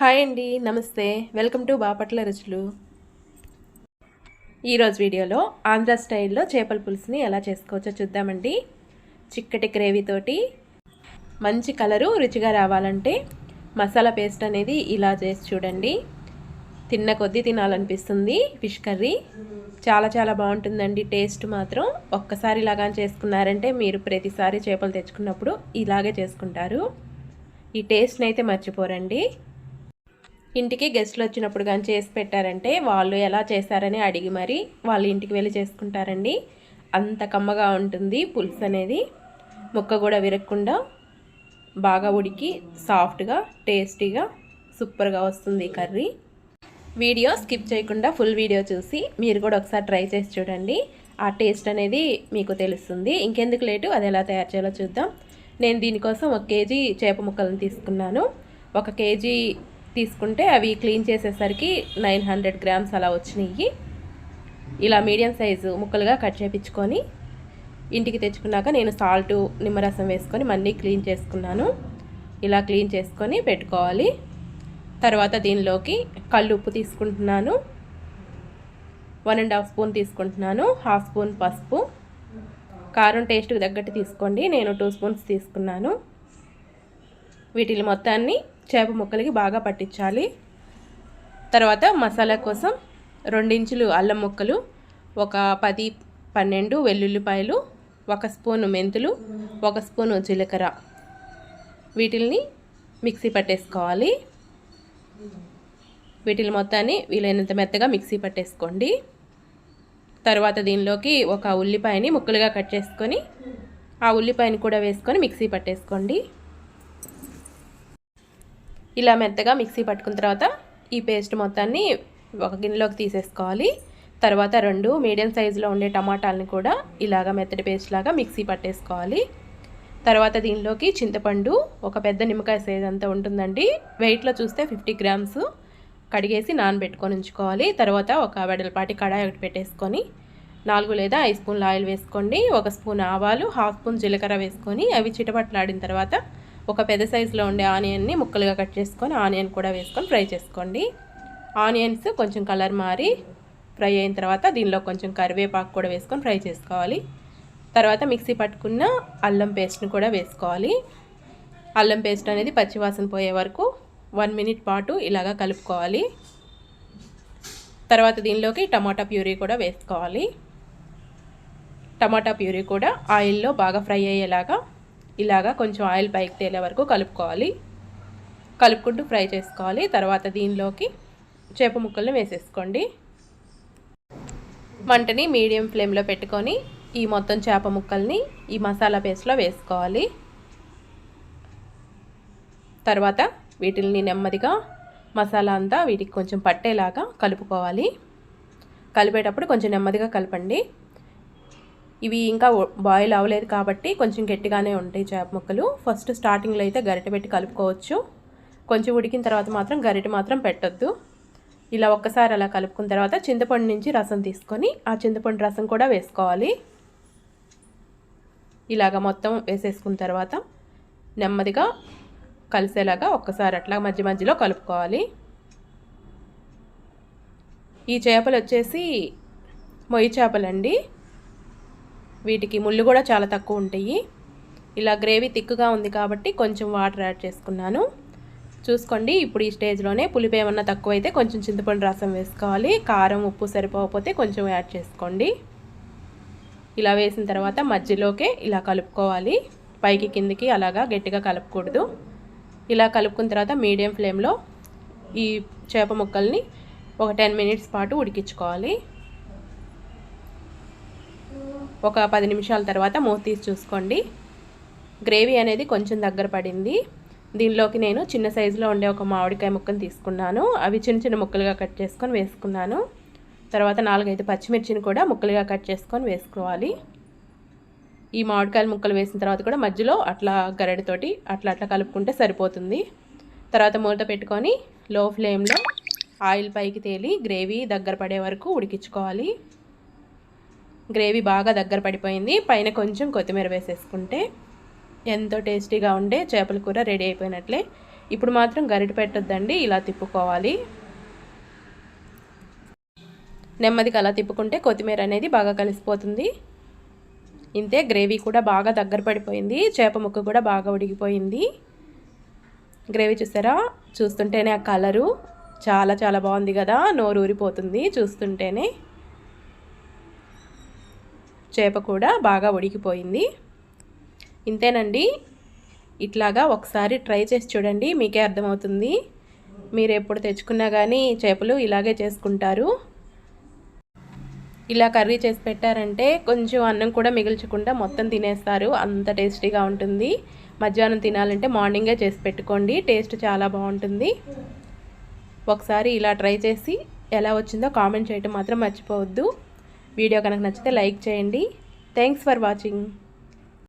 Hi అండి నమస్తే. Welcome to Bapatla రుచులు. ఈరోజు వీడియోలో ఆంధ్ర స్టైల్లో చేపల పులుసుని ఎలా చేసుకోవచ్చో చూద్దామండి. చిక్కటి గ్రేవీతోటి మంచి కలరు రుచిగా రావాలంటే మసాలా పేస్ట్ అనేది ఇలా చేసి చూడండి. తిన్న కొద్దీ తినాలనిపిస్తుంది. ఫిష్ కర్రీ చాలా చాలా బాగుంటుందండి. టేస్ట్ మాత్రం ఒక్కసారి ఇలాగా చేసుకున్నారంటే మీరు ప్రతిసారి చేపలు తెచ్చుకున్నప్పుడు ఇలాగే చేసుకుంటారు. ఈ టేస్ట్ని అయితే మర్చిపోరండి. ఇంటికి గెస్ట్లు వచ్చినప్పుడు కానీ చేసి పెట్టారంటే వాళ్ళు ఎలా చేశారని అడిగి మరి వాళ్ళ ఇంటికి వెళ్ళి చేసుకుంటారండి. అంత కమ్మగా ఉంటుంది పులుసు అనేది. ముక్క కూడా విరగకుండా బాగా ఉడికి సాఫ్ట్గా టేస్టీగా సూపర్గా వస్తుంది ఈ కర్రీ. వీడియో స్కిప్ చేయకుండా ఫుల్ వీడియో చూసి మీరు కూడా ఒకసారి ట్రై చేసి చూడండి. ఆ టేస్ట్ అనేది మీకు తెలుస్తుంది. ఇంకెందుకు లేటు అది ఎలా తయారు చేయాలో చూద్దాం. నేను దీనికోసం ఒక కేజీ చేప ముక్కలను తీసుకున్నాను. ఒక కేజీ తీసుకుంటే అవి క్లీన్ చేసేసరికి నైన్ హండ్రెడ్ గ్రామ్స్ అలా వచ్చినాయి. ఇలా మీడియం సైజు ముక్కలుగా కట్ చేపించుకొని ఇంటికి తెచ్చుకున్నాక నేను సాల్ట్ నిమ్మరసం వేసుకొని మళ్ళీ క్లీన్ చేసుకున్నాను. ఇలా క్లీన్ చేసుకొని పెట్టుకోవాలి. తర్వాత దీనిలోకి కళ్ళు ఉప్పు తీసుకుంటున్నాను. వన్ అండ్ హాఫ్ స్పూన్ తీసుకుంటున్నాను. హాఫ్ స్పూన్ పసుపు. కారం టేస్ట్కి తగ్గట్టు తీసుకోండి. నేను టూ స్పూన్స్ తీసుకున్నాను. వీటిని మొత్తాన్ని చేప ముక్కలకి బాగా పట్టించాలి. తర్వాత మసాలా కోసం రెండించులు అల్లం ముక్కలు ఒక పది పన్నెండు వెల్లుల్లిపాయలు ఒక స్పూను మెంతులు ఒక స్పూను జీలకర్ర. వీటిల్ని మిక్సీ పట్టేసుకోవాలి. వీటిని మొత్తాన్ని వీలైనంత మెత్తగా మిక్సీ పట్టేసుకోండి. తర్వాత దీనిలోకి ఒక ఉల్లిపాయని ముక్కలుగా కట్ చేసుకొని ఆ ఉల్లిపాయని కూడా వేసుకొని మిక్సీ పట్టేసుకోండి. ఇలా మెత్తగా మిక్సీ పట్టుకున్న తర్వాత ఈ పేస్ట్ మొత్తాన్ని ఒక గిన్నెలోకి తీసేసుకోవాలి. తర్వాత రెండు మీడియం సైజులో ఉండే టమాటాలని కూడా ఇలాగ మెత్తటి పేస్ట్ లాగా మిక్సీ పట్టేసుకోవాలి. తర్వాత దీనిలోకి చింతపండు ఒక పెద్ద నిమ్మకాయ సైజ్ అంతా ఉంటుందండి. వెయిట్లో చూస్తే ఫిఫ్టీ గ్రామ్స్ కడిగేసి నానబెట్టుకొని ఉంచుకోవాలి. తర్వాత ఒక వెడల్పాటి కడాయి ఒకటి పెట్టేసుకొని నాలుగు లేదా ఐదు స్పూన్ల ఆయిల్ వేసుకోండి. ఒక స్పూన్ ఆవాలు హాఫ్ స్పూన్ జీలకర్ర వేసుకొని అవి చిటపట్లాడిన తర్వాత ఒక పెద్ద సైజులో ఉండే ఆనియన్ని ముక్కలుగా కట్ చేసుకొని ఆనియన్ కూడా వేసుకొని ఫ్రై చేసుకోండి. ఆనియన్స్ కొంచెం కలర్ మారి ఫ్రై అయిన తర్వాత దీనిలో కొంచెం కరివేపాకు కూడా వేసుకొని ఫ్రై చేసుకోవాలి. తర్వాత మిక్సీ పట్టుకున్న అల్లం పేస్ట్ని కూడా వేసుకోవాలి. అల్లం పేస్ట్ అనేది పచ్చివాసన పోయే వరకు వన్ మినిట్ పాటు ఇలాగా కలుపుకోవాలి. తర్వాత దీనిలోకి టమాటా ప్యూరీ కూడా వేసుకోవాలి. టమాటా ప్యూరీ కూడా ఆయిల్లో బాగా ఫ్రై అయ్యేలాగా ఇలాగా కొంచెం ఆయిల్ పైకి తేలే వరకు కలుపుకోవాలి. కలుపుకుంటూ ఫ్రై చేసుకోవాలి. తర్వాత దీనిలోకి చేప ముక్కల్ని వేసేసుకోండి. మంటని మీడియం ఫ్లేమ్లో పెట్టుకొని ఈ మొత్తం చేప ముక్కల్ని ఈ మసాలా పేస్ట్లో వేసుకోవాలి. తర్వాత వీటిని నెమ్మదిగా మసాలా అంతా వీటికి కొంచెం పట్టేలాగా కలుపుకోవాలి. కలిపేటప్పుడు కొంచెం నెమ్మదిగా కలపండి. ఇవి ఇంకా బాయిల్ అవ్వలేదు కాబట్టి కొంచెం గట్టిగానే ఉంటాయి చేప ముక్కలు. ఫస్ట్ స్టార్టింగ్లో అయితే గరిటె పెట్టి కలుపుకోవచ్చు. కొంచెం ఉడికిన తర్వాత మాత్రం గరిటె మాత్రం పెట్టొద్దు. ఇలా ఒక్కసారి అలా కలుపుకున్న తర్వాత చింతపండు నుంచి రసం తీసుకొని ఆ చింతపండు రసం కూడా వేసుకోవాలి. ఇలాగ మొత్తం వేసేసుకున్న తర్వాత నెమ్మదిగా కలిసేలాగా ఒక్కసారి అట్లా మధ్య మధ్యలో కలుపుకోవాలి. ఈ చేపలు వచ్చేసి మొయ్యి చేపలండి. వీటికి ముళ్ళు కూడా చాలా తక్కువ ఉంటాయి. ఇలా గ్రేవీ తిక్కుగా ఉంది కాబట్టి కొంచెం వాటర్ యాడ్ చేసుకున్నాను. చూసుకోండి ఇప్పుడు ఈ స్టేజ్లోనే పులిపు ఏమన్నా తక్కువైతే కొంచెం చింతపండు రసం వేసుకోవాలి. కారం ఉప్పు సరిపోకపోతే కొంచెం యాడ్ చేసుకోండి. ఇలా వేసిన తర్వాత మధ్యలోకే ఇలా కలుపుకోవాలి. పైకి కిందికి అలాగా గట్టిగా కలపకూడదు. ఇలా కలుపుకున్న తర్వాత మీడియం ఫ్లేమ్లో ఈ చేప ముక్కల్ని ఒక టెన్ మినిట్స్ పాటు ఉడికించుకోవాలి. ఒక పది నిమిషాల తర్వాత మూత తీసి చూసుకోండి. గ్రేవీ అనేది కొంచెం దగ్గర పడింది. దీనిలోకి నేను చిన్న సైజులో ఉండే ఒక మామిడికాయ ముక్కను తీసుకున్నాను. అవి చిన్న చిన్న ముక్కలుగా కట్ చేసుకొని వేసుకున్నాను. తర్వాత నాలుగైదు పచ్చిమిర్చిని కూడా ముక్కలుగా కట్ చేసుకొని వేసుకోవాలి. ఈ మామిడికాయల ముక్కలు వేసిన తర్వాత కూడా మధ్యలో అట్లా గరడితోటి అట్లా అట్లా కలుపుకుంటే సరిపోతుంది. తర్వాత మూత పెట్టుకొని లో ఫ్లేమ్లో ఆయిల్ పైకి తేలి గ్రేవీ దగ్గర పడే వరకు ఉడికించుకోవాలి. గ్రేవీ బాగా దగ్గర పడిపోయింది. పైన కొంచెం కొత్తిమీర వేసేసుకుంటే ఎంతో టేస్టీగా ఉండే చేపల కూర రెడీ అయిపోయినట్లే. ఇప్పుడు మాత్రం గరిట పెట్టొద్దండి ఇలా తిప్పుకోవాలి. నెమ్మదిగా అలా తిప్పుకుంటే కొత్తిమీర అనేది బాగా కలిసిపోతుంది. ఇంతే గ్రేవీ కూడా బాగా దగ్గర పడిపోయింది. చేప ముక్క కూడా బాగా ఉడికిపోయింది. గ్రేవీ చూసారా? చూస్తుంటేనే ఆ కలరు. చాలా చాలా బాగుంది కదా. నోరు ఊరిపోతుంది చూస్తుంటేనే. చేప కూడా బాగా ఉడికిపోయింది. ఇంతేనండి. ఇట్లాగా ఒకసారి ట్రై చేసి చూడండి మీకే అర్థమవుతుంది. మీరు ఎప్పుడు తెచ్చుకున్నా కానీ చేపలు ఇలాగే చేసుకుంటారు. ఇలా కర్రీ చేసి పెట్టారంటే కొంచెం అన్నం కూడా మిగిల్చకుండా మొత్తం తినేస్తారు. అంత టేస్టీగా ఉంటుంది. మధ్యాహ్నం తినాలంటే మార్నింగే చేసి పెట్టుకోండి టేస్ట్ చాలా బాగుంటుంది. ఒకసారి ఇలా ట్రై చేసి ఎలా వచ్చిందో కామెంట్ చేయటం మాత్రం మర్చిపోవద్దు. వీడియో కనుక నచ్చితే లైక్ చేయండి. Thanks for watching